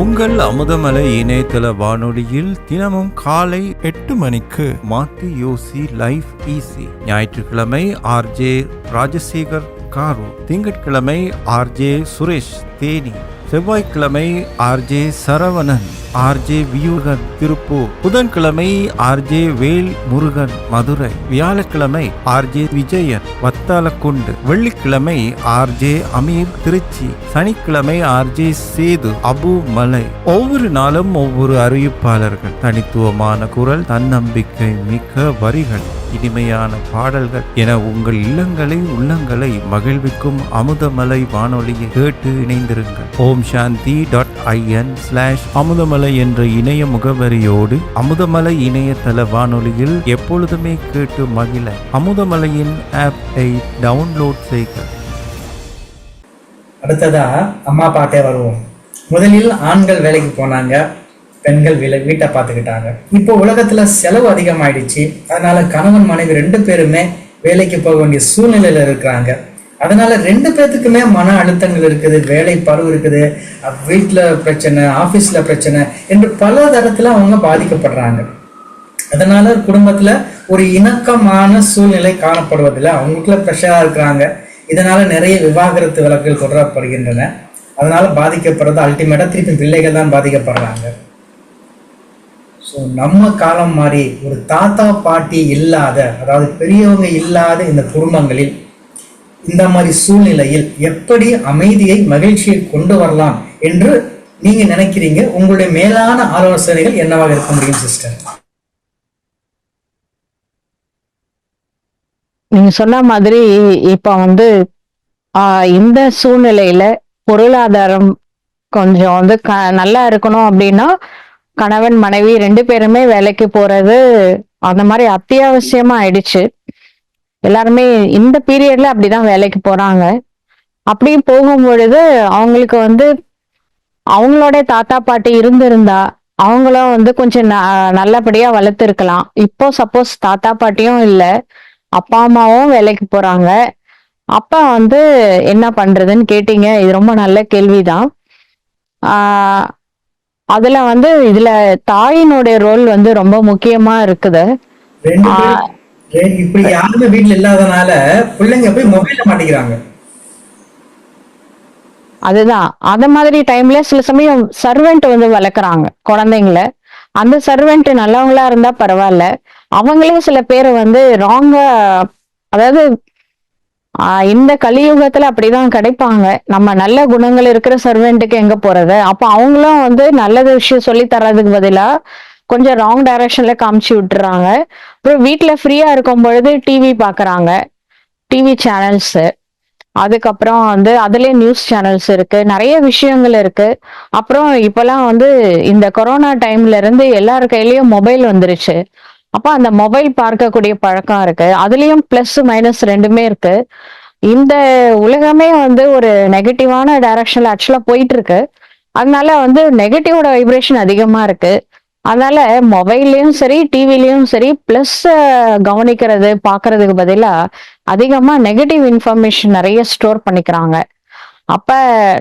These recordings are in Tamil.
உங்கள் அமுதமலை இணையதள வானொலியில் தினமும் காலை எட்டு மணிக்கு மாத்தி யோசி லைஃப் ஈஸி. ஞாயிற்றுக்கிழமை ஆர்ஜே ராஜசேகர் காரு திங்கட்கிழமை ஆர்ஜே சுரேஷ் தேனி. செவ்வாய்க்கிழமை ஆர்ஜே சரவணன் ஆர்ஜே வியூகன் திருப்பூர். புதன்கிழமை ஆர்ஜே வேல் முருகன் மதுரை. வியாழக்கிழமை ஆர்ஜே விஜயன் வத்தாலக்குண்டு வெள்ளிக்கிழமை ஆர்ஜே அமீர் திருச்சி. சனிக்கிழமை ஆர்ஜே சேது அபு மலை ஒவ்வொரு நாளும் ஒவ்வொரு அறிவிப்பாளர்கள் தனித்துவமான குரல் தன்னம்பிக்கை மிக்க வரிகள். இனிமையான பாடல்கள் என உங்கள் இல்லங்களை உள்ளங்களை மகிழ்விக்கும் அமுதமலை வானொலியை கேட்டு இணைந்திருங்கள். Om Shanti dot IN slash Amuthamalai என்ற இணைய முகவரியோடு அமுதமலை இணையதள வானொலியில் எப்பொழுதுமே கேட்டு மகிழ அமுதமலையின் ஆப்பை டவுன்லோட் செய்க. அடுத்ததா அம்மா பாட்டே வருவோம். முதலில் ஆண்கள் வேலைக்கு போனாங்க. பெண்கள் வீட்டை பார்த்துக்கிட்டாங்க. இப்போ உலகத்துல செலவு அதிகமாயிடுச்சு. அதனால கணவன் மனைவி ரெண்டு பேருமே வேலைக்கு போக வேண்டிய சூழ்நிலையில இருக்கிறாங்க. அதனால ரெண்டு பேர்த்துக்குமே மன அழுத்தங்கள் இருக்குது வேலை பருவு இருக்குது வீட்டில் பிரச்சனை ஆஃபீஸில் பிரச்சனை என்று பல தரத்தில் அவங்க பாதிக்கப்படுறாங்க. அதனால குடும்பத்தில் ஒரு இணக்கமான சூழ்நிலை காணப்படுவதில்லை. அவங்களுக்குள்ள ப்ரெஷராக இருக்கிறாங்க. இதனால நிறைய விவாகரத்து வழக்குகள் தொடரப்படுகின்றன. அதனால பாதிக்கப்படுறது அல்டிமேட்டாக திருப்பி பிள்ளைகள் தான் பாதிக்கப்படுறாங்க. ஸோ நம்ம காலம் மாதிரி ஒரு தாத்தா பாட்டி இல்லாத அதாவது பெரியவங்க இல்லாத இந்த குடும்பங்களில் இந்த மாதிரி சூழ்நிலையில் எப்படி அமைதியை மகிழ்ச்சியை கொண்டு வரலாம் என்று நீங்க நினைக்கிறீங்க? உங்களுடைய மேலான ஆலோசனைகள் என்னவாக இருக்க முடியும் சிஸ்டர் நீங்க சொன்ன மாதிரி இப்ப வந்து ஆஹ் இந்த சூழ்நிலையில பொருளாதாரம் கொஞ்சம் வந்து க நல்லா இருக்கணும் அப்படின்னா கணவன் மனைவி ரெண்டு பேருமே வேலைக்கு போறது அந்த மாதிரி அத்தியாவசியமா ஆயிடுச்சு. எல்லாருமே இந்த பீரியட்ல அப்படிதான் வேலைக்கு போறாங்க. அப்படி போகும் பொழுது அவங்களுக்கு வந்து அவங்களோட தாத்தா பாட்டி இருந்திருந்தா அவங்களும் வந்து கொஞ்சம் ந- நல்லபடியா வளர்த்துருக்கலாம். இப்போ சப்போஸ் தாத்தா பாட்டியும் இல்லை அப்பா அம்மாவும் வேலைக்கு போறாங்க. அப்பா வந்து என்ன பண்றதுன்னு கேட்டீங்க. இது ரொம்ப நல்ல கேள்விதான். ஆஹ் அதுல வந்து இதுல தாயினுடைய ரோல் வந்து ரொம்ப முக்கியமா இருக்குது. இப்படி யாருமே வீட்டுல இல்லாதனால பிள்ளைங்க போய் மொபைல்ல மாட்டிக்கிறாங்க. அதுதான். அந்த மாதிரி டைம்ல சில சமயம் சர்வெண்ட் வந்து வளர்க்குறாங்க குழந்தைங்கள. அந்த சர்வெண்ட் நல்லவங்களா இருந்தா பரவாயில்ல. அவங்களே சில பேர் வந்து ராங்கா அதாவது ஆஹ் இந்த கலியுகத்துல அப்படிதான் கிடைப்பாங்க. நம்ம நல்ல குணங்கள் இருக்கிற சர்வெண்ட்டுக்கு எங்க போறது? அப்ப அவங்களும் வந்து நல்லது விஷயம் சொல்லி தர்றதுக்கு பதிலா கொஞ்சம் ராங் டைரக்ஷன்ல காமிச்சு விட்டுறாங்க. அப்புறம் வீட்டுல ஃப்ரீயா இருக்கும் பொழுது டிவி பாக்குறாங்க. டிவி சேனல்ஸ் அதுக்கப்புறம் வந்து அதுலயே நியூஸ் சேனல்ஸ் இருக்கு. நிறைய விஷயங்கள் இருக்கு. அப்புறம் இப்பெல்லாம் வந்து இந்த கொரோனா டைம்ல இருந்து எல்லார் கையிலயும் மொபைல் வந்துருச்சு. அப்ப அந்த மொபைல் பார்க்கக்கூடிய பழக்கம் இருக்கு. அதுலயும் பிளஸ் மைனஸ் ரெண்டுமே இருக்கு. இந்த உலகமே வந்து ஒரு நெகட்டிவான டைரக்ஷன்ல ஆக்சுவலா போயிட்டு இருக்கு. அதனால வந்து நெகட்டிவோட வைப்ரேஷன் அதிகமா இருக்கு. அதனால மொபைல்லயும் சரி டிவிலயும் சரி பிளஸ் கவனிக்கிறது பாக்குறதுக்கு பதிலா அதிகமா நெகட்டிவ் இன்ஃபர்மேஷன் நிறைய ஸ்டோர் பண்ணிக்கிறாங்க. அப்ப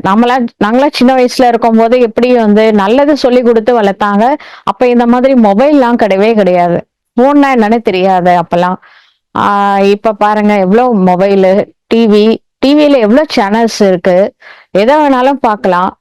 நம்மளா நாங்களா சின்ன வயசுல இருக்கும் போது எப்படி வந்து நல்லது சொல்லி கொடுத்து வளர்த்தாங்க அப்ப இந்த மாதிரி மொபைல்லாம் கிடையவே கிடையாது. போன்னா என்னன்னு தெரியாது அப்பெல்லாம். ஆஹ் இப்ப பாருங்க எவ்வளவு மொபைலு டிவி டிவியில எவ்வளவு சேனல்ஸ் இருக்கு. எதை வேணாலும் பார்க்கலாம்.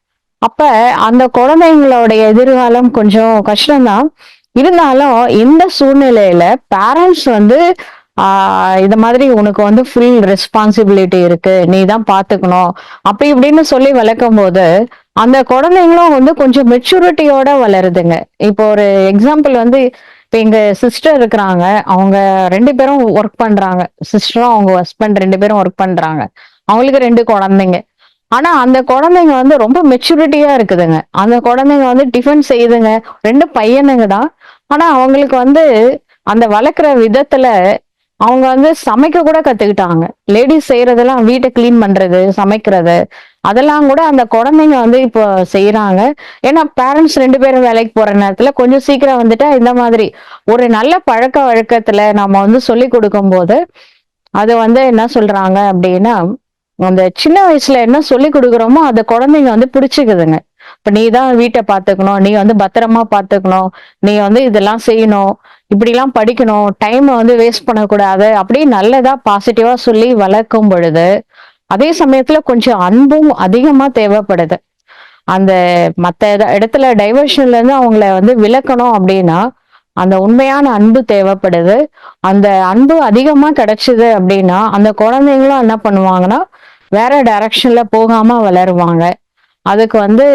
அப்ப அந்த குழந்தைங்களோட எதிர்காலம் கொஞ்சம் கஷ்டம்தான். இருந்தாலும் இந்த சூழ்நிலையில பேரண்ட்ஸ் வந்து ஆஹ் இது மாதிரி உனக்கு வந்து ஃபுல் ரெஸ்பான்சிபிலிட்டி இருக்கு. நீ தான் பாத்துக்கணும் அப்படி இப்படின்னு சொல்லி வளர்க்கும் போது அந்த குழந்தைங்களும் வந்து கொஞ்சம் மெச்சூரிட்டியோட வளருதுங்க. இப்போ ஒரு எக்ஸாம்பிள் வந்து இப்போ எங்க சிஸ்டர் இருக்கிறாங்க அவங்க ரெண்டு பேரும் ஒர்க் பண்றாங்க. சிஸ்டரும் அவங்க ஹஸ்பண்ட் ரெண்டு பேரும் ஒர்க் பண்றாங்க. அவங்களுக்கு ரெண்டு குழந்தைங்க. ஆனா அந்த குழந்தைங்க வந்து ரொம்ப மெச்சூரிட்டியா இருக்குதுங்க. அந்த குழந்தைங்க வந்து டிஃபன் செய்யுதுங்க ரெண்டு பையனுங்க தான். ஆனா அவங்களுக்கு வந்து அந்த வளர்க்குற விதத்துல அவங்க வந்து சமைக்க கூட கத்துக்கிட்டாங்க. லேடிஸ் செய்யறதெல்லாம் வீட்டை க்ளீன் பண்றது சமைக்கிறது. அதெல்லாம் கூட அந்த குழந்தைங்க வந்து இப்போ செய்யறாங்க ஏன்னா பேரண்ட்ஸ் ரெண்டு பேரும் வேலைக்கு போற நேரத்துல கொஞ்சம் சீக்கிரம் வந்துட்டா இந்த மாதிரி ஒரு நல்ல பழக்க வழக்கத்துல நம்ம வந்து சொல்லி கொடுக்கும்போது அது வந்து என்ன சொல்றாங்க அப்படின்னா அந்த சின்ன வயசுல என்ன சொல்லி கொடுக்குறோமோ அதை குழந்தைங்க வந்து பிடிச்சிக்குதுங்க. இப்ப நீ தான் வீட்டை பாத்துக்கணும் நீ வந்து பத்திரமா பாத்துக்கணும் நீ வந்து இதெல்லாம் செய்யணும் இப்படி எல்லாம் படிக்கணும் டைமை வந்து வேஸ்ட் பண்ணக்கூடாது அப்படியே நல்லதா பாசிட்டிவா சொல்லி வளர்க்கும் பொழுது அதே சமயத்துல கொஞ்சம் அன்பும் அதிகமா தேவைப்படுது. அந்த மத்த இடத்துல டைவர்ஷன்ல இருந்து அவங்கள வந்து விளக்கணும் அப்படின்னா அந்த உண்மையான அன்பு தேவைப்படுது. அந்த அன்பு அதிகமா கிடைச்சது அப்படின்னா அந்த குழந்தைங்களும் என்ன பண்ணுவாங்கன்னா வேற டைரக்ஷன்ல போகாம வளருவாங்க. அதுக்கு வந்து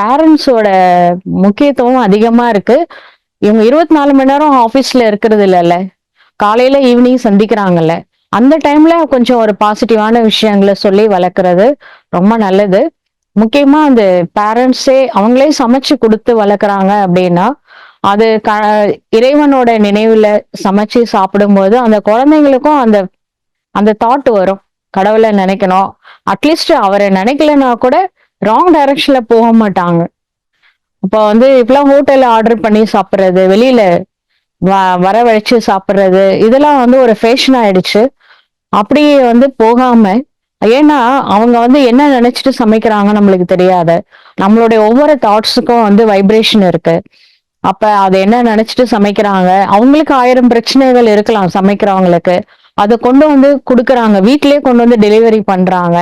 பேரண்ட்ஸோட முக்கியத்துவம் அதிகமா இருக்கு. இவங்க இருபத்தி நாலு மணி நேரம் ஆபீஸ்ல இருக்கிறது இல்லைல்ல. காலையில ஈவினிங் சந்திக்கிறாங்கல்ல. அந்த டைம்ல கொஞ்சம் ஒரு பாசிட்டிவான விஷயங்களை சொல்லி வளர்க்கறது ரொம்ப நல்லது. முக்கியமா அந்த பேரண்ட்ஸே அவங்களே சமைச்சு கொடுத்து வளர்க்குறாங்க அப்படின்னா அது க இறைவனோட நினைவுல சமைச்சு சாப்பிடும்போது அந்த குழந்தைங்களுக்கும் அந்த அந்த தாட் வரும். கடவுளை நினைக்கணும். அட்லீஸ்ட் அவரை நினைக்கலனா கூட ராங் டைரக்ஷன்ல போக மாட்டாங்க. இப்போ வந்து இப்பெல்லாம் ஹோட்டல்ல ஆர்டர் பண்ணி சாப்பிட்றது வெளியில வ- வரவழைச்சு சாப்பிட்றது இதெல்லாம் வந்து ஒரு ஃபேஷன் ஆயிடுச்சு. அப்படியே வந்து போகாம ஏன்னா அவங்க வந்து என்ன நினைச்சிட்டு சமைக்கிறாங்க நம்மளுக்கு தெரியாது. நம்மளுடைய ஒவ்வொரு தாட்ஸுக்கும் வந்து வைப்ரேஷன் இருக்கு. அப்ப அதை என்ன நினைச்சிட்டு சமைக்கிறாங்க? அவங்களுக்கு ஆயிரம் பிரச்சனைகள் இருக்கலாம் சமைக்கிறவங்களுக்கு. அதை கொண்டு வந்து கொடுக்குறாங்க. வீட்டிலே கொண்டு வந்து டெலிவரி பண்றாங்க.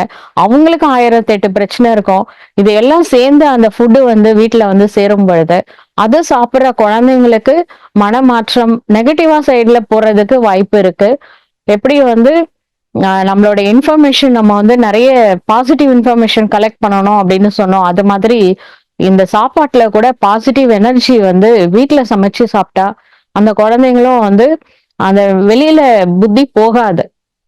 அவங்களுக்கு ஆயிரத்தி எட்டு பிரச்சனை இருக்கும். இது எல்லாம் சேர்ந்து அந்த ஃபுட்டு வந்து வீட்டுல வந்து சேரும் பொழுது அது சாப்பிட்ற குழந்தைங்களுக்கு மனமாற்றம் நெகட்டிவா சைட்ல போறதுக்கு வாய்ப்பு இருக்கு. எப்படி வந்து நம்மளோட இன்ஃபர்மேஷன் நம்ம வந்து நிறைய பாசிட்டிவ் இன்ஃபர்மேஷன் கலெக்ட் பண்ணணும் அப்படின்னு சொன்னோம். அது மாதிரி இந்த சாப்பாட்டுல கூட பாசிட்டிவ் எனர்ஜி வந்து வீட்டுல சமைச்சு சாப்பிட்டா அந்த குழந்தைங்களும் வந்து அந்த வெளியில புத்தி போகாது.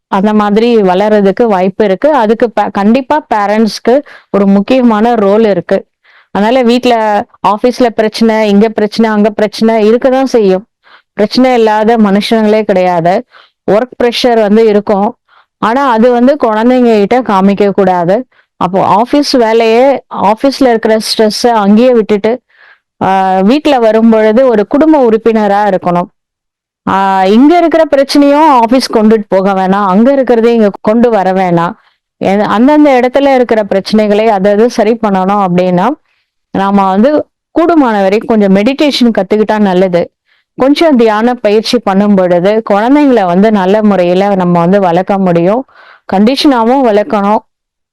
அந்த மாதிரி வளர்றதுக்கு வாய்ப்பு இருக்கு. அதுக்கு கண்டிப்பா பேரண்ட்ஸ்க்கு ஒரு முக்கியமான ரோல் இருக்கு. அதனால வீட்டுல ஆபீஸ்ல பிரச்சனை இங்க பிரச்சனை அங்க பிரச்சனை இருக்கதான் செய்யும். பிரச்சனை இல்லாத மனுஷங்களே கிடையாது. ஒர்க் ப்ரெஷர் வந்து இருக்கும். ஆனா அது வந்து குழந்தைங்க கிட்ட காமிக்க கூடாது அப்போ ஆபீஸ் வேலையே ஆபீஸ்ல இருக்கிற ஸ்ட்ரெஸ் அங்கேயே விட்டுட்டு ஆஹ் வரும்பொழுது வரும் பொழுது ஒரு குடும்ப உறுப்பினரா இருக்கணும். ஆஹ் இங்க இருக்கிற பிரச்சனையும் ஆபீஸ் கொண்டுட்டு போக வேணாம். அங்க இருக்கிறதையும் இங்க கொண்டு வர வேணாம். அந்தந்த இடத்துல இருக்கிற பிரச்சனைகளை அதாவது சரி பண்ணணும் அப்படின்னா நாம வந்து கூடுமான வரைக்கும் கொஞ்சம் மெடிடேஷன் கத்துக்கிட்டா நல்லது. கொஞ்சம் தியான பயிற்சி பண்ணும் பொழுது குழந்தைங்களை வந்து நல்ல முறையில நம்ம வந்து வளர்க்க முடியும். கண்டிஷனாகவும் வளர்க்கணும்.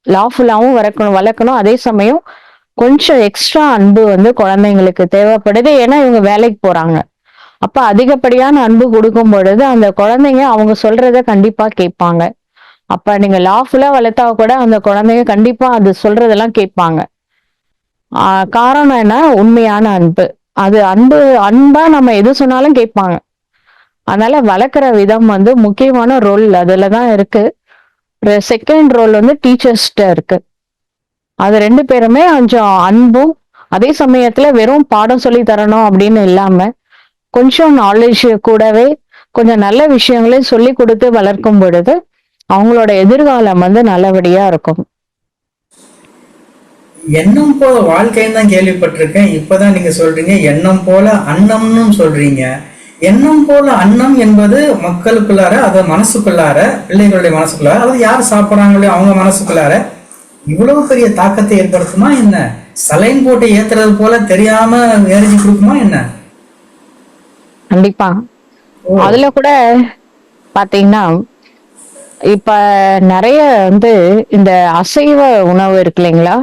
லாஃபுல்லாகவும் வளர்க்கணும் வளர்க்கணும். அதே சமயம் கொஞ்சம் எக்ஸ்ட்ரா அன்பு வந்து குழந்தைங்களுக்கு தேவைப்படுது. ஏன்னா இவங்க வேலைக்கு போறாங்க. அப்ப அதிகப்படியான அன்பு கொடுக்கும் பொழுது அந்த குழந்தைங்க அவங்க சொல்றத கண்டிப்பா கேட்பாங்க. அப்ப நீங்க லாஃபுல்லா வளர்த்தா கூட அந்த குழந்தைங்க கண்டிப்பா அது சொல்றதெல்லாம் கேட்பாங்க. ஆஹ் காரணம் என்ன? உண்மையான அன்பு. அது அன்பு அன்பா நம்ம எது சொன்னாலும் கேட்பாங்க. அதனால வளர்க்குற விதம் வந்து முக்கியமான ரோல் அதுல தான் இருக்கு. செகண்ட் ரோல் வந்து டீச்சர்ஸ்ட இருக்கு. அது ரெண்டு பேருமே கொஞ்சம் அன்பும் அதே சமயத்துல வெறும் பாடம் சொல்லி தரணும் அப்படின்னு இல்லாம கொஞ்சம் நாலேஜ் கூடவே கொஞ்சம் நல்ல விஷயங்களையும் சொல்லி கொடுத்து வளர்க்கும் பொழுது அவங்களோட எதிர்காலம் வந்து நல்லபடியா இருக்கும். எண்ணம் போல வாழ்க்கைன்னு தான் கேள்விப்பட்டிருக்கேன். இப்பதான் நீங்க சொல்றீங்க எண்ணம் போல அன்னம்னு சொல்றீங்க. எண்ணம் போல அன்னம் என்பது மக்களுக்குள்ளார அது மனசுக்குள்ளார பிள்ளைகளுடைய மனசுக்குள்ளார அதாவது யார் சாப்பிட்றாங்களோ அவங்க மனசுக்குள்ளார இவ்வளவு பெரிய தாக்கத்தை ஏற்படுத்துமா என்ன? சலைன் போட்டு ஏத்துறது போல தெரியாம எனர்ஜி கொடுக்குமா என்ன? கண்டிப்பா. அதுல கூட பாத்தீங்கன்னா இப்ப நிறைய வந்து இந்த அசைவ உணவு இருக்கு இல்லைங்களா?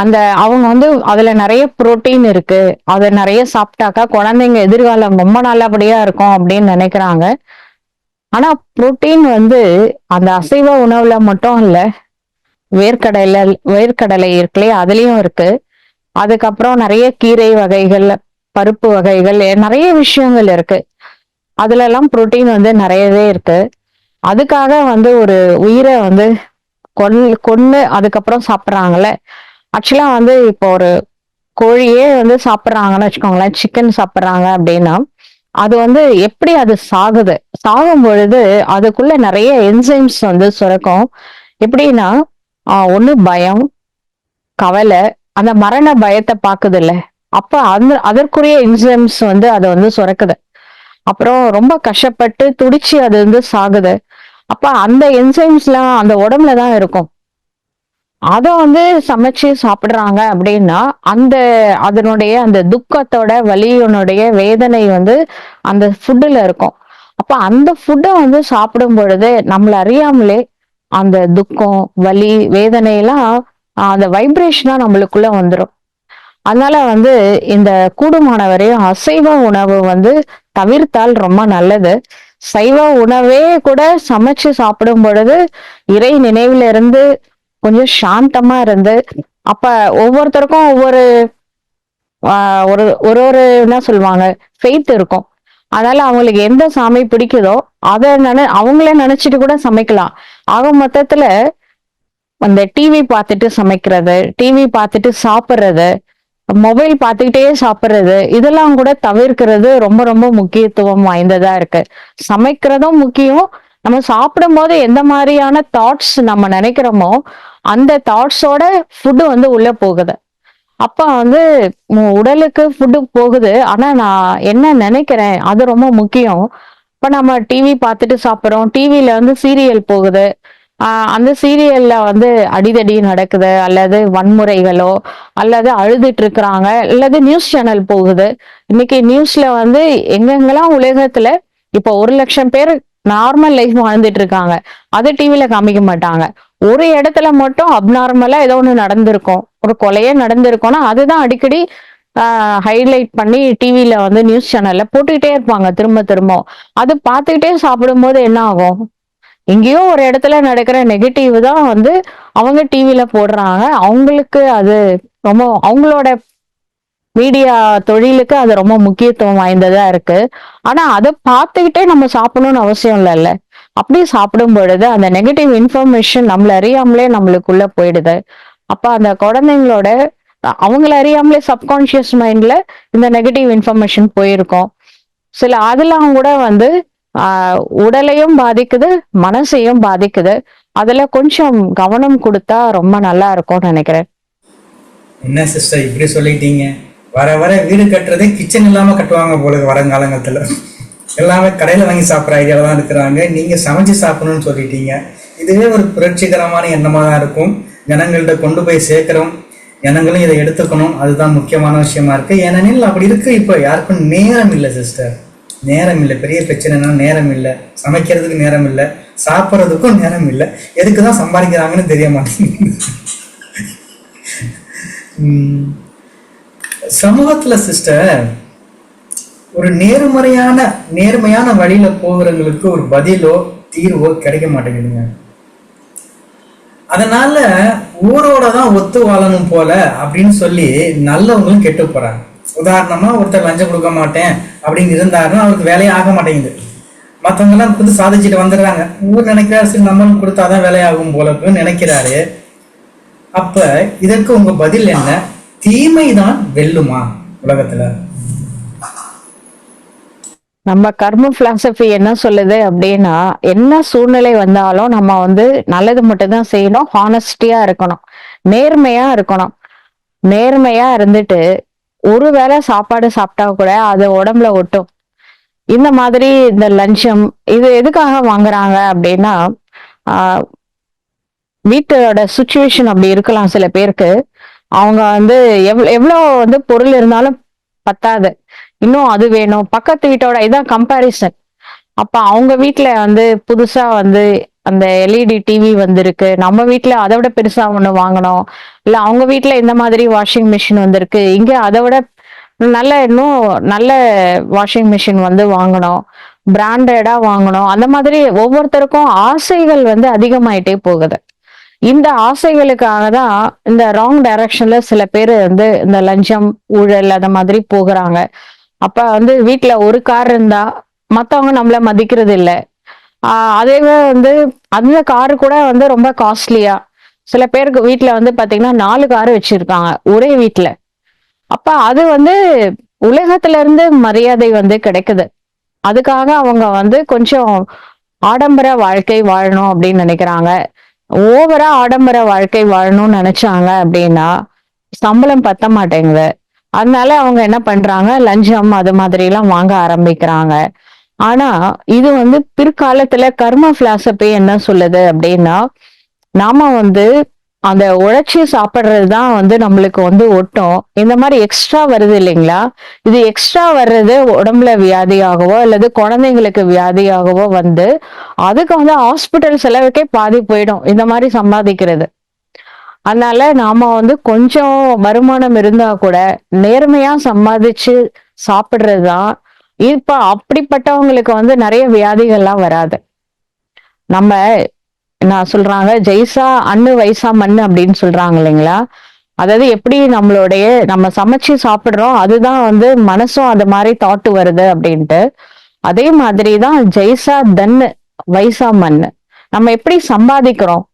அந்த அவங்க வந்து அதுல நிறைய புரோட்டீன் இருக்கு. அதை நிறைய சாப்பிட்டாக்கா குழந்தைங்க எதிர்காலம் ரொம்ப நல்லபடியா இருக்கும் அப்படின்னு நினைக்கிறாங்க. ஆனா புரோட்டீன் வந்து அந்த அசைவ உணவுல மட்டும் இல்ல வேர்க்கடலை வேர்க்கடலை இருக்குல்லையே அதுலயும் இருக்கு. அதுக்கப்புறம் நிறைய கீரை வகைகள் பருப்பு வகைகள் நிறைய விஷயங்கள் இருக்கு. அதுல எல்லாம் புரோட்டீன் வந்து நிறையவே இருக்கு. அதுக்காக வந்து ஒரு உயிரை வந்து கொல் கொன்னு அதுக்கப்புறம் சாப்பிட்றாங்கல்ல. ஆக்சுவலா வந்து இப்போ ஒரு கோழியே வந்து சாப்பிட்றாங்கன்னு வச்சுக்கோங்களேன் சிக்கன் சாப்பிட்றாங்க அப்படின்னா அது வந்து எப்படி அது சாகுது? சாகும் பொழுது அதுக்குள்ள நிறைய என்சைம்ஸ் வந்து சுரக்கும். எப்படின்னா ஒன்று பயம் கவலை அந்த மரண பயத்தை பார்க்குது இல்லை அப்ப அந்த அதற்குரிய என்சைம்ஸ் வந்து அதை வந்து சுரக்குது. அப்புறம் ரொம்ப கஷ்டப்பட்டு துடிச்சு அது வந்து சாகுது. அப்ப அந்த என்சைம்ஸ்லாம் அந்த உடம்புல தான் இருக்கும். அதை வந்து சமைச்சு சாப்பிடுறாங்க அப்படின்னா அந்த அதனுடைய அந்த துக்கத்தோட வலியினுடைய வேதனை வந்து அந்த ஃபுட்டுல இருக்கும். அப்ப அந்த ஃபுட்டை வந்து சாப்பிடும் பொழுது நம்மள அறியாமலே அந்த துக்கம் வலி வேதனையெல்லாம் அந்த வைப்ரேஷனா நம்மளுக்குள்ள வந்துடும் அதனால வந்து இந்த கூடுமான வரையும் அசைவ உணவு வந்து தவிர்த்தால் ரொம்ப நல்லது. சைவ உணவே கூட சமைச்சு சாப்பிடும் பொழுது இறை நினைவுல இருந்து கொஞ்சம் சாந்தமா இருந்து அப்ப ஒவ்வொருத்தருக்கும் ஒவ்வொரு ஒரு ஒரு ஒரு என்ன சொல்லுவாங்க ஃபெய்த் இருக்கும். அதனால அவங்களுக்கு எந்த சாமி பிடிக்குதோ அதை நினை அவங்களே நினைச்சிட்டு கூட சமைக்கலாம். ஆக மொத்தத்துல அந்த டிவி பார்த்துட்டு சமைக்கிறது டிவி பார்த்துட்டு சாப்பிட்றது மொபைல் பார்த்துக்கிட்டே சாப்பிட்றது இதெல்லாம் கூட தவிர்க்கிறது ரொம்ப ரொம்ப முக்கியத்துவம் வாய்ந்ததா இருக்கு. சமைக்கிறதும் முக்கியம் நம்ம சாப்பிடும் போது எந்த மாதிரியான தாட்ஸ் நம்ம நினைக்கிறோமோ அந்த தாட்ஸோட ஃபுட்டு வந்து உள்ள போகுது. அப்ப வந்து உடலுக்கு ஃபுட்டு போகுது. ஆனா நான் என்ன நினைக்கிறேன் அது ரொம்ப முக்கியம். இப்ப நம்ம டிவி பார்த்துட்டு சாப்பிட்றோம். டிவியில வந்து சீரியல் போகுது. ஆஹ் அந்த சீரியல்ல வந்து அடிதடி நடக்குது. அல்லது வன்முறைகளோ அல்லது அழுதுட்டு இருக்கிறாங்க. அல்லது நியூஸ் சேனல் போகுது. இன்னைக்கு நியூஸ்ல வந்து எங்கெங்கெல்லாம் உலகத்துல இப்போ ஒரு லட்சம் பேர் நார்மல் லைஃப் வாழ்ந்துட்டு இருக்காங்க அதை டிவியில காமிக்க மாட்டாங்க. ஒரு இடத்துல மட்டும் அப்நார்மலா ஏதோ ஒண்ணு நடந்திருக்கும். ஒரு கொலையே நடந்திருக்கும்னா அதுதான் அடிக்கடி ஹைலைட் பண்ணி டிவியில வந்து நியூஸ் சேனல்ல போட்டுக்கிட்டே இருப்பாங்க. திரும்ப திரும்ப அது பார்த்துக்கிட்டே சாப்பிடும்போது என்ன ஆகும்? எங்கேயோ ஒரு இடத்துல நடக்கிற நெகட்டிவ் தான் வந்து அவங்க டிவியில போடுறாங்க. அவங்களுக்கு அது ரொம்ப அவங்களோட மீடியா தொழிலுக்கு அது ரொம்ப முக்கியத்துவம் வாய்ந்ததா இருக்கு. ஆனா அதை பார்த்துக்கிட்டே நம்ம சாப்பிடணும்னு அவசியம் இல்லைல்ல அப்படி சாப்பிடும் பொழுது அந்த நெகட்டிவ் இன்ஃபர்மேஷன் நம்மள அறியாமலே நம்மளுக்குள்ள போயிடுது. அப்ப அந்த குழந்தைங்களோட அவங்கள அறியாமலே சப்கான்சியஸ் மைண்ட்ல இந்த நெகட்டிவ் இன்ஃபர்மேஷன் போயிருக்கும். சில அதெல்லாம் கூட வந்து ஆஹ் உடலையும் பாதிக்குது மனசையும் பாதிக்குது. அதுல கொஞ்சம் கவனம் கொடுத்தா ரொம்ப நல்லா இருக்கும்னு நினைக்கிறேன். என்ன சிஸ்டர் இப்படி சொல்லிட்டீங்க? வர வர வீடு கட்டுறதே கிச்சன் இல்லாமல் கட்டுவாங்க போல இருக்கு எல்லாமே கடையில் வாங்கி சாப்பிட்ற ஐடியாவில் தான் இருக்கிறாங்க. நீங்கள் சமைச்சு சாப்பிடணும்னு சொல்லிட்டீங்க. இதுவே ஒரு புரட்சிகரமான எண்ணமாக தான் இருக்கும். ஜனங்கள்கிட்ட கொண்டு போய் சேர்க்குறோம். ஜனங்களும் இதை எடுத்துக்கணும். அதுதான் முக்கியமான விஷயமா இருக்குது ஏனெனில் அப்படி இருக்குது இப்போ யாருக்கும் நேரம் இல்லை சிஸ்டர் நேரம் இல்லை. பெரிய பிரச்சனைனா நேரம் இல்லை. சமைக்கிறதுக்கு நேரம் இல்லை. சாப்பிட்றதுக்கும் நேரம் இல்லை. எதுக்கு தான் சம்பாதிக்கிறாங்கன்னு தெரிய மாட்டேங்குது. சமூகத்துல சிஸ்டர் ஒரு நேர்மறையான நேர்மையான வழியில போகிறவங்களுக்கு ஒரு பதிலோ தீர்வோ கிடைக்க மாட்டேங்குதுங்க. அதனால ஊரோட தான் ஒத்து வாழணும் போல அப்படின்னு சொல்லி நல்லவங்களும் கெட்டு போறாங்க. உதாரணமா ஒருத்தர் லஞ்சம் கொடுக்க மாட்டேன் அப்படின்னு இருந்தாருன்னா அவருக்கு வேலையே ஆக மாட்டேங்குது. மற்றவங்கெல்லாம் வந்து சாதிச்சுட்டு வந்துடுறாங்க. ஊர் நினைக்கிறாரு சரி நம்மளும் கொடுத்தாதான் வேலையாகும் போலக்குன்னு நினைக்கிறாரு. அப்ப இதற்கு உங்க பதில் என்ன? தீமைதான் வெல்லுமா உலகத்துல? நம்ம கர்ம பிலாசபி என்ன சொல்லுது அப்படின்னா என்ன சூழ்நிலை வந்தாலும் நம்ம வந்து நல்லது மட்டும்தான் செய்யணும் ஹானஸ்டியா இருக்கணும் நேர்மையா இருக்கணும். நேர்மையா இருந்துட்டு ஒருவேளை சாப்பாடு சாப்பிட்டா கூட அது உடம்புல ஒட்டும். இந்த மாதிரி இந்த லஞ்சம் இது எதுக்காக வாங்குறாங்க அப்படின்னா ஆஹ் வீட்டோட சுச்சுவேஷன் அப்படி இருக்கலாம் சில பேருக்கு. அவங்க வந்து எவ்வளோ எவ்வளோ வந்து பொருள் இருந்தாலும் பத்தாது. இன்னும் அது வேணும். பக்கத்து வீட்டோட இதான் கம்பாரிசன் அப்ப அவங்க வீட்டுல வந்து புதுசா வந்து அந்த எல்இடி டிவி வந்திருக்கு. நம்ம வீட்டுல அதை விட பெருசா ஒண்ணு வாங்கணும். இல்ல அவங்க வீட்டுல இந்த மாதிரி வாஷிங் மிஷின் வந்திருக்கு. இங்க அதை விட நல்ல இன்னும் நல்ல வாஷிங் மிஷின் வந்து வாங்கணும். பிராண்டடா வாங்கணும். அந்த மாதிரி ஒவ்வொருத்தருக்கும் ஆசைகள் வந்து அதிகமாயிட்டே போகுது. இந்த ஆசைகளுக்காக தான் இந்த ராங் டைரக்ஷன்ல சில பேர் வந்து இந்த லஞ்சம் ஊழல் அந்த மாதிரி போகிறாங்க. அப்ப வந்து வீட்டுல ஒரு கார் இருந்தா மத்தவங்க நம்மள மதிக்கிறது இல்லை. ஆஹ் அதேவே வந்து அந்த காரு கூட வந்து ரொம்ப காஸ்ட்லியா சில பேருக்கு வீட்டுல வந்து பாத்தீங்கன்னா நாலு காரு வச்சிருக்காங்க ஒரே வீட்டுல அப்ப அது வந்து உலகத்துல இருந்து மரியாதை வந்து கிடைக்குது. அதுக்காக அவங்க வந்து கொஞ்சம் ஆடம்பர வாழ்க்கை வாழணும் அப்படின்னு நினைக்கிறாங்க. ஓவரா ஆடம்பர வாழ்க்கை வாழணும்னு நினைச்சாங்க அப்படின்னா சம்பளம் பத்த மாட்டேங்குது. அதனால அவங்க என்ன பண்றாங்க? லஞ்சம் அது மாதிரி எல்லாம் வாங்க ஆரம்பிக்கிறாங்க. ஆனா இது வந்து பிற்காலத்துல கர்ம பிலாசபி என்ன சொல்லுது அப்படின்னா நாம வந்து அந்த உழைச்சி சாப்பிட்றது தான் வந்து நம்மளுக்கு வந்து ஒட்டும். இந்த மாதிரி எக்ஸ்ட்ரா வருது இல்லைங்களா? இது எக்ஸ்ட்ரா வர்றது உடம்புல வியாதியாகவோ அல்லது குழந்தைங்களுக்கு வியாதியாகவோ வந்து அதுக்கு வந்து ஹாஸ்பிட்டல் செலவுக்கே பாதி போயிடும். இந்த மாதிரி சம்பாதிக்கிறது. அதனால நாம வந்து கொஞ்சம் வருமானம் இருந்தா கூட நேர்மையா சம்பாதிச்சு சாப்பிட்றது தான் இப்ப அப்படிப்பட்டவங்களுக்கு வந்து நிறைய வியாதிகள்லாம் வராது. நம்ம நான் சொல்றாங்க ஜெய்சா அண்ணு வைசா மண்ணு அப்படின்னு சொல்றாங்க இல்லைங்களா? அதாவது எப்படி நம்மளுடைய நம்ம சமைச்சு சாப்பிடுறோம் அதுதான் வந்து மனசும் அது மாதிரி தாட்டு வருது அப்படின்ட்டு. அதே மாதிரி தான் ஜெய்சா தன்னு வைசா மண் நம்ம எப்படி சம்பாதிக்கிறோம்?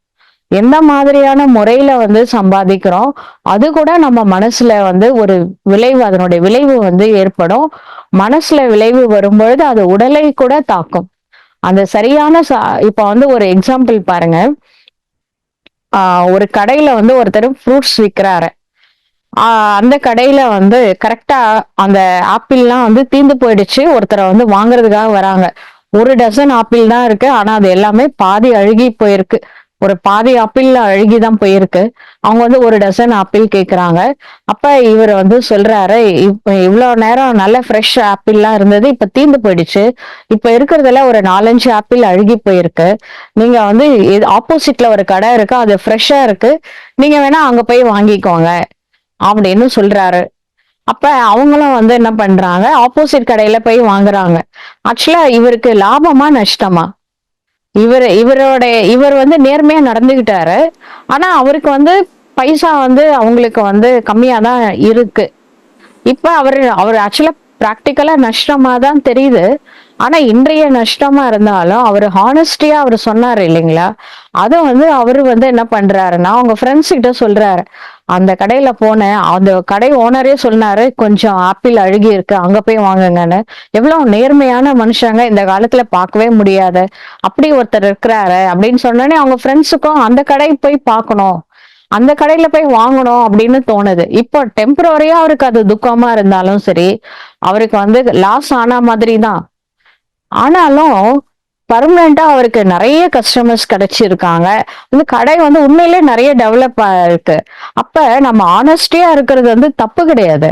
எந்த மாதிரியான முறையில வந்து சம்பாதிக்கிறோம்? அது கூட நம்ம மனசுல வந்து ஒரு விளைவு அதனுடைய விளைவு வந்து ஏற்படும். மனசுல விளைவு வரும்பொழுது அது உடலை கூட தாக்கும். அந்த சரியான ச இப்ப வந்து ஒரு எக்ஸாம்பிள் பாருங்க. ஒரு கடையில வந்து ஒருத்தர் ஃப்ரூட்ஸ் விற்கிறாரு அந்த கடையில வந்து கரெக்டா அந்த ஆப்பிள்லாம் வந்து தீந்து போயிடுச்சு. ஒருத்தரை வந்து வாங்குறதுக்காக வராங்க. ஒரு டசன் ஆப்பிள் தான் இருக்கு. ஆனா அது எல்லாமே பாதி அழுகி போயிருக்கு. ஒரு பாதி ஆப்பிள் அழுகி தான் போயிருக்கு. அவங்க வந்து ஒரு டசன் ஆப்பிள் கேக்குறாங்க. அப்ப இவர் வந்து சொல்றாரு இப்ப இவ்வளவு நேரம் நல்ல ஃப்ரெஷ் ஆப்பிள்லாம் இருந்தது இப்ப தீந்து போயிடுச்சு. இப்ப இருக்கிறதுல ஒரு நாலஞ்சு ஆப்பிள் அழுகி போயிருக்கு. நீங்க வந்து ஆப்போசிட்ல ஒரு கடை இருக்கு அது ஃப்ரெஷ்ஷா இருக்கு. நீங்க வேணா அங்க போய் வாங்கிக்கோங்க அப்படின்னு சொல்றாரு. அப்ப அவங்களும் வந்து என்ன பண்றாங்க ஆப்போசிட் கடையில போய் வாங்குறாங்க. ஆக்சுவலா இவருக்கு லாபமா நஷ்டமா? இவர் இவரோட இவர் வந்து நேர்மையா நடந்துகிட்டாரு. ஆனா அவருக்கு வந்து பைசா வந்து அவங்களுக்கு வந்து கம்மியா தான் இருக்கு. இப்ப அவர் அவர் ஆக்சுவலா பிராக்டிக்கலா நஷ்டமா தான் தெரியுது. ஆனா இன்றைய நஷ்டமா இருந்தாலும் அவர் ஹானஸ்டியா அவர் சொன்னாரு இல்லைங்களா? அதை வந்து அவரு வந்து என்ன பண்றாருன்னா அவங்க ஃப்ரெண்ட்ஸ் கிட்ட சொல்றாரு. அந்த கடையில போனேன். அந்த கடை ஓனரே சொன்னாரு கொஞ்சம் ஆப்பிள் அழுகி இருக்கு அங்க போய் வாங்குங்கன்னு. எவ்வளவு நேர்மையான மனுஷங்க இந்த காலத்துல பார்க்கவே முடியாது. அப்படி ஒருத்தர் இருக்கிறாரு அப்படின்னு சொன்னோடனே அவங்க ஃப்ரெண்ட்ஸுக்கும் அந்த கடை போய் பார்க்கணும். அந்த கடையில போய் வாங்கணும் அப்படின்னு தோணுது. இப்போ டெம்பரரியா அவருக்கு அது துக்கமா இருந்தாலும் சரி அவருக்கு வந்து லாஸ் ஆன மாதிரி தான் ஆனாலும் பர்மனண்டா அவருக்கு நிறைய கஸ்டமர்ஸ் கிடைச்சிருக்காங்க. இந்த கடை வந்து உண்மையிலே நிறைய டெவலப் ஆயிருக்கு. அப்ப நம்ம ஆனஸ்டியா இருக்கிறது வந்து தப்பு கிடையாது.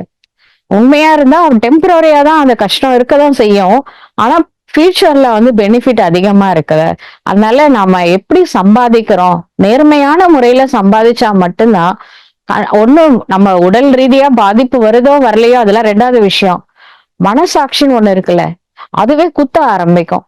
உண்மையா இருந்தா டெம்பரரியா தான் அந்த கஷ்டம் இருக்கதான் செய்யும். ஆனா ஃபியூச்சர்ல வந்து பெனிஃபிட் அதிகமா இருக்குது. அதனால நம்ம எப்படி சம்பாதிக்கிறோம்? நேர்மையான முறையில சம்பாதிச்சா மட்டும்தான். ஒன்றும் நம்ம உடல் ரீதியா பாதிப்பு வருதோ வரலையோ அதெல்லாம் ரெண்டாவது விஷயம். மனசாட்சின்னு ஒண்ணு இருக்குல்ல அதுவே குத்த ஆரம்பிக்கும்.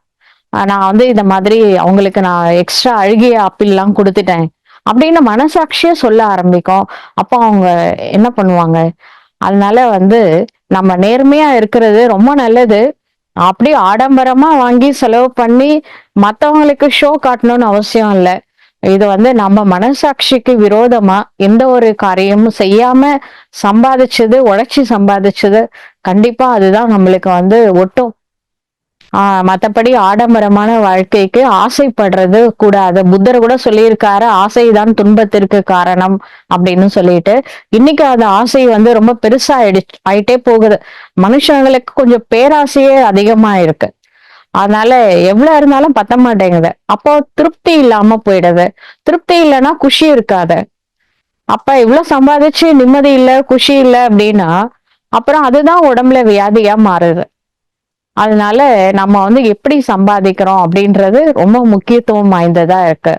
நான் வந்து இந்த மாதிரி அவங்களுக்கு நான் எக்ஸ்ட்ரா அழுகிய ஆப்பிள் கொடுத்துட்டேன். அப்படின்னு மனசாட்சியே சொல்ல ஆரம்பிக்கும். அப்போ அவங்க என்ன பண்ணுவாங்க? அதனால வந்து நம்ம நேர்மையா இருக்கிறது ரொம்ப நல்லது. அப்படியே ஆடம்பரமா வாங்கி செலவு பண்ணி மத்தவங்களுக்கு ஷோ காட்டணும்னு அவசியம் இல்லை. இது வந்து நம்ம மனசாட்சிக்கு விரோதமா எந்த ஒரு காரியமும் செய்யாம சம்பாதிச்சது உழைச்சி சம்பாதிச்சது கண்டிப்பா அதுதான் நம்மளுக்கு வந்து ஒட்டும். ஆஹ் மத்தபடி ஆடம்பரமான வாழ்க்கைக்கு ஆசைப்படுறது கூடாது. புத்தர் கூட சொல்லியிருக்காரு ஆசைதான் துன்பத்திற்கு காரணம் அப்படின்னு சொல்லிட்டு. இன்னைக்கு அந்த ஆசை வந்து ரொம்ப பெருசா ஆயிடுச்சு ஆயிட்டே போகுது. மனுஷங்களுக்கு கொஞ்சம் பேராசையே அதிகமா இருக்கு அதனால எவ்வளவு இருந்தாலும் பத்த மாட்டேங்குது. அப்போ திருப்தி இல்லாம போயிடுது. திருப்தி இல்லைன்னா குஷி இருக்காது. அப்ப இவ்வளவு சம்பாதிச்சு நிம்மதி இல்ல குஷி இல்ல அப்படின்னா அப்புறம் அதுதான் உடம்புல வியாதியா மாறுது. அதனால நம்ம வந்து எப்படி சம்பாதிக்கிறோம் அப்படின்றது ரொம்ப முக்கியத்துவம் வாய்ந்ததா இருக்கு.